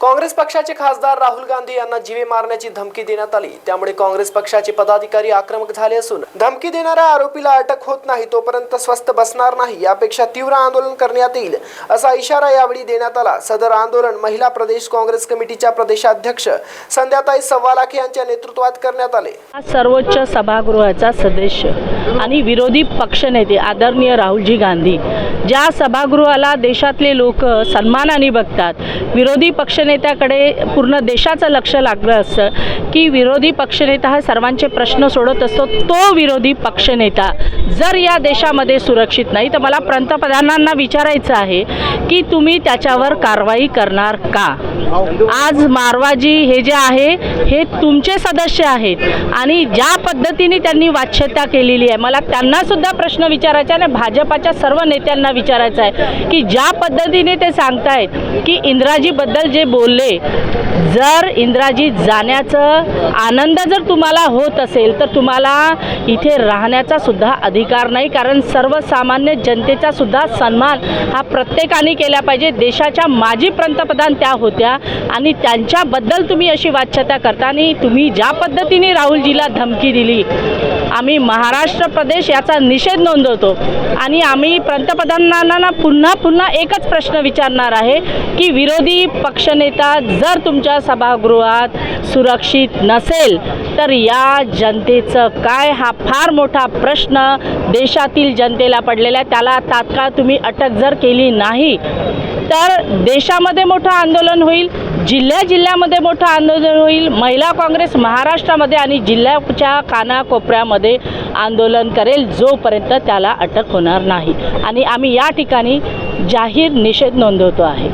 काँग्रेस पक्षाचे खासदार राहुल गांधी यांना जीवे मारण्याची धमकी देण्यात आली. त्यामुळे काँग्रेस पक्षाचे पदाधिकारी आक्रमक झाले असून धमकी देणाऱ्या आरोपीला अटक होत नाही तोपर्यंत स्वस्थ बसणार नाही यापेक्षा तीव्र आंदोलन करण्यात येईल असा इशारा यावेळी देण्यात आला. सदर आंदोलन महिला प्रदेश काँग्रेस कमिटीच्या प्रदेशाध्यक्ष संध्याताई सव्वालाखे यांच्या नेतृत्वात करण्यात आले. सर्वोच्च सभागृहाचा सदस्य आणि विरोधी पक्षनेते आदरणीय राहुलजी गांधी ज्या सभागृहाला देशातले लोक सन्मानाने बघतात विरोधी पक्षनेत्याकडे पूर्ण देशाचं लक्ष लागलं असतं की विरोधी पक्षनेता हा सर्वांचे प्रश्न सोडत असतो तो विरोधी पक्षनेता जर या देशामध्ये सुरक्षित नाही तर मला पंतप्रधानांना विचारायचं आहे की तुम्ही त्याच्यावर कारवाई करणार का? आज मारवाजी हे जे आहे हे तुमचे सदस्य आहेत आणि ज्या पद्धतीने त्यांनी वाच्यता केलेली आहे मला त्यांनासुद्धा प्रश्न विचारायचा आणि भाजपाच्या सर्व नेत्यांना विचारायचं आहे की ज्या पद्धतीने ते सांगतायत की इंद्राजीबद्दल जे बोलले जर इंद्राजी जाण्याचं आनंद जर तुम्हाला होत असेल तर तुम्हाला इथे राहण्याचा सुद्धा अधिकार नाही. कारण सर्वसामान्य जनतेचा सुद्धा सन्मान हा प्रत्येकाने केला पाहिजे. देशाच्या माजी पंतप्रधान त्या होत्या आणि त्यांच्याबद्दल तुम्ही अशी वाच्यता करता आणि तुम्ही ज्या पद्धतीने राहुलजीला धमकी दिली आम्ही महाराष्ट्र प्रदेश याचा निषेध नोंदवतो. आणि आम्ही पंतप्रधानांना पुन्हा पुन्हा एकच प्रश्न विचारणार आहे की विरोधी पक्षनेता जर तुमच्या सभागृहात सुरक्षित नसेल तर या जनतेचं काय? हा फार मोठा प्रश्न देशातील जनतेला पडलेला आहे. त्याला तात्काळ तुम्ही अटक जर केली नाही तर देशामध्ये मोठं आंदोलन होईल. जिल्ह्या जिल्ह्यामध्ये मोठं आंदोलन होईल. महिला काँग्रेस महाराष्ट्रामध्ये आणि जिल्ह्याच्या कानाकोपऱ्यामध्ये आंदोलन करेल. जोपर्यंत त्याला अटक होणार नाही. आणि आम्ही या ठिकाणी जाहीर निषेध नोंदवतो आहे.